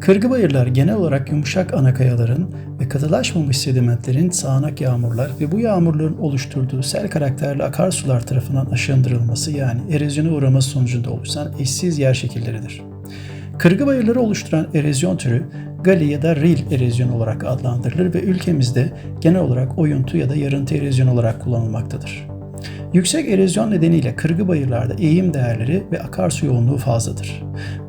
Kırgı bayırlar genel olarak yumuşak anakayaların ve katılaşmamış sedimentlerin sağanak yağmurlar ve bu yağmurların oluşturduğu sel karakterli akarsular tarafından aşındırılması yani erozyona uğraması sonucunda oluşan eşsiz yer şekilleridir. Kırgı bayırları oluşturan erozyon türü gali ya da ril erozyonu olarak adlandırılır ve ülkemizde genel olarak oyuntu ya da yarıntı erozyonu olarak kullanılmaktadır. Yüksek erozyon nedeniyle kırgı bayırlarda eğim değerleri ve akarsu yoğunluğu fazladır.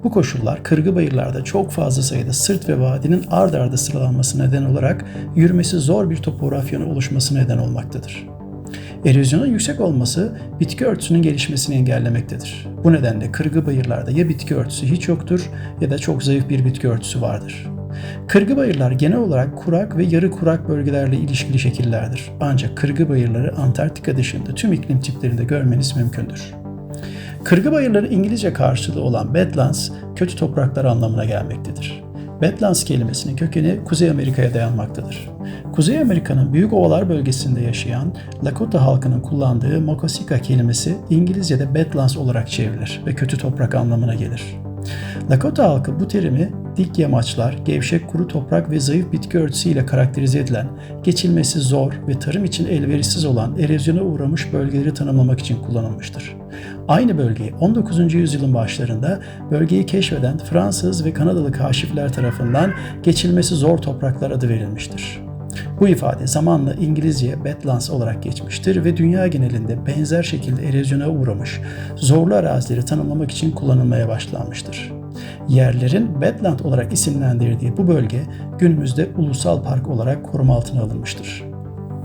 Bu koşullar kırgı bayırlarda çok fazla sayıda sırt ve vadinin ard arda sıralanması neden olarak yürümesi zor bir topografyanın oluşmasına neden olmaktadır. Erozyonun yüksek olması bitki örtüsünün gelişmesini engellemektedir. Bu nedenle kırgı bayırlarda ya bitki örtüsü hiç yoktur ya da çok zayıf bir bitki örtüsü vardır. Kırgı bayırlar genel olarak kurak ve yarı kurak bölgelerle ilişkili şekillerdir. Ancak kırgı bayırları Antarktika dışında tüm iklim tiplerinde görmeniz mümkündür. Kırgı bayırları İngilizce karşılığı olan Badlands, kötü topraklar anlamına gelmektedir. Badlands kelimesinin kökeni Kuzey Amerika'ya dayanmaktadır. Kuzey Amerika'nın büyük ovalar bölgesinde yaşayan Lakota halkının kullandığı Mokosika kelimesi İngilizce'de Badlands olarak çevrilir ve kötü toprak anlamına gelir. Lakota halkı bu terimi dik yamaçlar, gevşek kuru toprak ve zayıf bitki örtüsüyle karakterize edilen, geçilmesi zor ve tarım için elverişsiz olan erozyona uğramış bölgeleri tanımlamak için kullanılmıştır. Aynı bölgeyi 19. yüzyılın başlarında bölgeyi keşfeden Fransız ve Kanadalı kaşifler tarafından geçilmesi zor topraklar adı verilmiştir. Bu ifade zamanla İngilizce Badlands olarak geçmiştir ve dünya genelinde benzer şekilde erozyona uğramış zorlu arazileri tanımlamak için kullanılmaya başlanmıştır. Yerlerin Badland olarak isimlendirdiği bu bölge günümüzde ulusal park olarak koruma altına alınmıştır.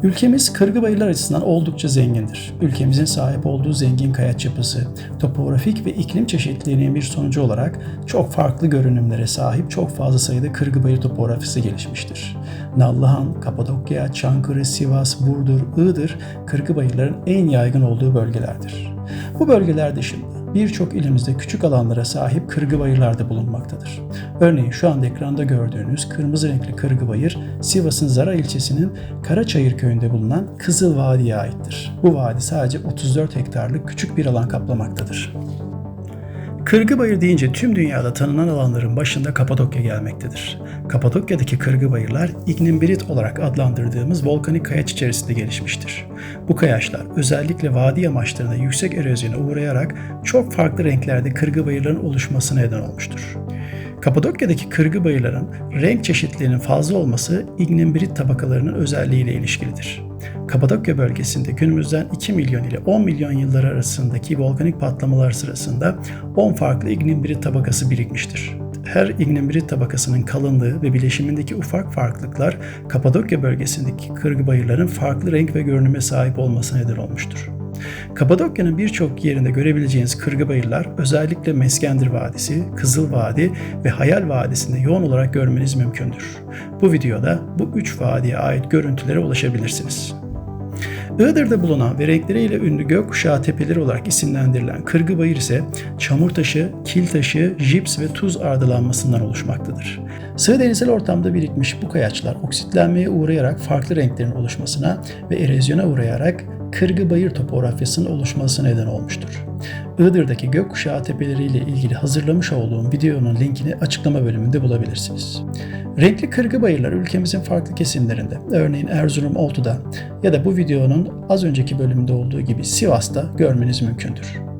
Ülkemiz kırgı bayırlar açısından oldukça zengindir. Ülkemizin sahip olduğu zengin kayaç yapısı, topografik ve iklim çeşitliliğinin bir sonucu olarak çok farklı görünümlere sahip çok fazla sayıda kırgı bayır topografisi gelişmiştir. Nallıhan, Kapadokya, Çankırı, Sivas, Burdur, Iğdır, kırgı bayırların en yaygın olduğu bölgelerdir. Bu bölgeler dışında birçok ilimizde küçük alanlara sahip kırgı bayırlarda bulunmaktadır. Örneğin şu anda ekranda gördüğünüz kırmızı renkli kırgı bayır Sivas'ın Zara ilçesinin Karaçayır köyünde bulunan Kızıl Vadi'ye aittir. Bu vadi sadece 34 hektarlık küçük bir alan kaplamaktadır. Kırgı Bayır deyince tüm dünyada tanınan alanların başında Kapadokya gelmektedir. Kapadokya'daki kırgı bayırlar ignimbirit olarak adlandırdığımız volkanik kayaç içerisinde gelişmiştir. Bu kayaçlar özellikle vadi yamaçlarında yüksek erozyona uğrayarak çok farklı renklerde kırgı bayırların oluşmasına neden olmuştur. Kapadokya'daki kırgı bayırların renk çeşitliliğinin fazla olması ignimbirit tabakalarının özelliğiyle ilişkilidir. Kapadokya bölgesinde günümüzden 2 milyon ile 10 milyon yılları arasındaki volkanik patlamalar sırasında 10 farklı ignimbirit tabakası birikmiştir. Her ignimbirit tabakasının kalınlığı ve bileşimindeki ufak farklılıklar Kapadokya bölgesindeki kırgı bayırların farklı renk ve görünüme sahip olmasına neden olmuştur. Kapadokya'nın birçok yerinde görebileceğiniz kırgı bayırlar özellikle Meskendir Vadisi, Kızıl Vadi ve Hayal Vadisi'nde yoğun olarak görmeniz mümkündür. Bu videoda bu üç vadiye ait görüntülere ulaşabilirsiniz. Iğdır'da bulunan ve renkleriyle ünlü gökkuşağı tepeleri olarak isimlendirilen Kırgı Bayır ise çamur taşı, kil taşı, jips ve tuz ardılanmasından oluşmaktadır. Sığ denizsel ortamda birikmiş bu kayaçlar oksitlenmeye uğrayarak farklı renklerin oluşmasına ve erozyona uğrayarak Kırgı Bayır topografyasının oluşmasına neden olmuştur. Iğdır'daki gökkuşağı tepeleriyle ilgili hazırlamış olduğum videonun linkini açıklama bölümünde bulabilirsiniz. Renkli kırgı bayırlar ülkemizin farklı kesimlerinde, örneğin Erzurum Oltu'da ya da bu videonun az önceki bölümünde olduğu gibi Sivas'ta görmeniz mümkündür.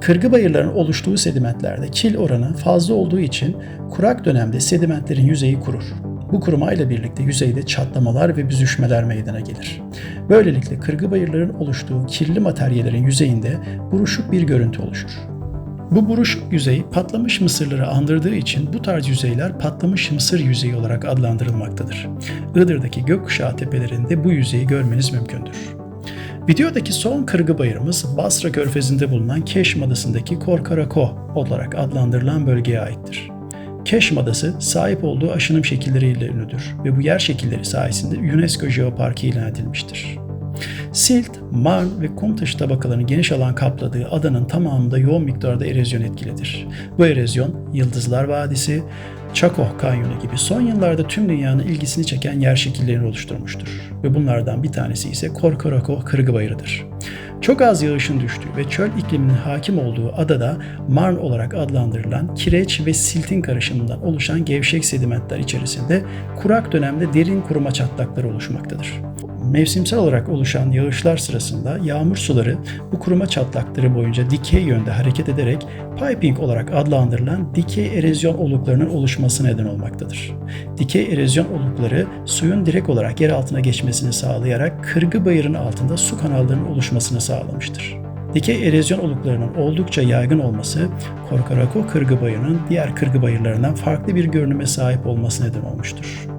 Kırgı bayırların oluştuğu sedimentlerde kil oranı fazla olduğu için kurak dönemde sedimentlerin yüzeyi kurur. Bu kurumayla birlikte yüzeyde çatlamalar ve büzüşmeler meydana gelir. Böylelikle kırgı bayırların oluştuğu kirli materyallerin yüzeyinde buruşuk bir görüntü oluşur. Bu buruşuk yüzey patlamış mısırları andırdığı için bu tarz yüzeyler patlamış mısır yüzeyi olarak adlandırılmaktadır. Iğdır'daki gökkuşağı tepelerinde bu yüzeyi görmeniz mümkündür. Videodaki son kırgı bayırımız Basra Körfezi'nde bulunan Keşm Adası'ndaki Korkarako olarak adlandırılan bölgeye aittir. Keşm Adası sahip olduğu aşınım şekilleriyle ünlüdür ve bu yer şekilleri sayesinde UNESCO Jeoparkı ilan edilmiştir. Silt, marl ve kum taşı tabakalarının geniş alan kapladığı adanın tamamında yoğun miktarda erozyon etkilidir. Bu erozyon Yıldızlar Vadisi, Chaco Kanyonu gibi son yıllarda tüm dünyanın ilgisini çeken yer şekillerini oluşturmuştur. Ve bunlardan bir tanesi ise Korkorako Kırgı Bayırı'dır. Çok az yağışın düştüğü ve çöl ikliminin hakim olduğu adada Marn olarak adlandırılan kireç ve siltin karışımından oluşan gevşek sedimentler içerisinde kurak dönemde derin kuruma çatlakları oluşmaktadır. Mevsimsel olarak oluşan yağışlar sırasında yağmur suları bu kuruma çatlakları boyunca dikey yönde hareket ederek piping olarak adlandırılan dikey erozyon oluklarının oluşması neden olmaktadır. Dikey erozyon olukları suyun direkt olarak yer altına geçmesini sağlayarak kırgı bayırın altında su kanallarının oluşmasını sağlamıştır. Dikey erozyon oluklarının oldukça yaygın olması, Korkarako kırgı bayırının diğer kırgı bayırlarından farklı bir görünüme sahip olması neden olmuştur.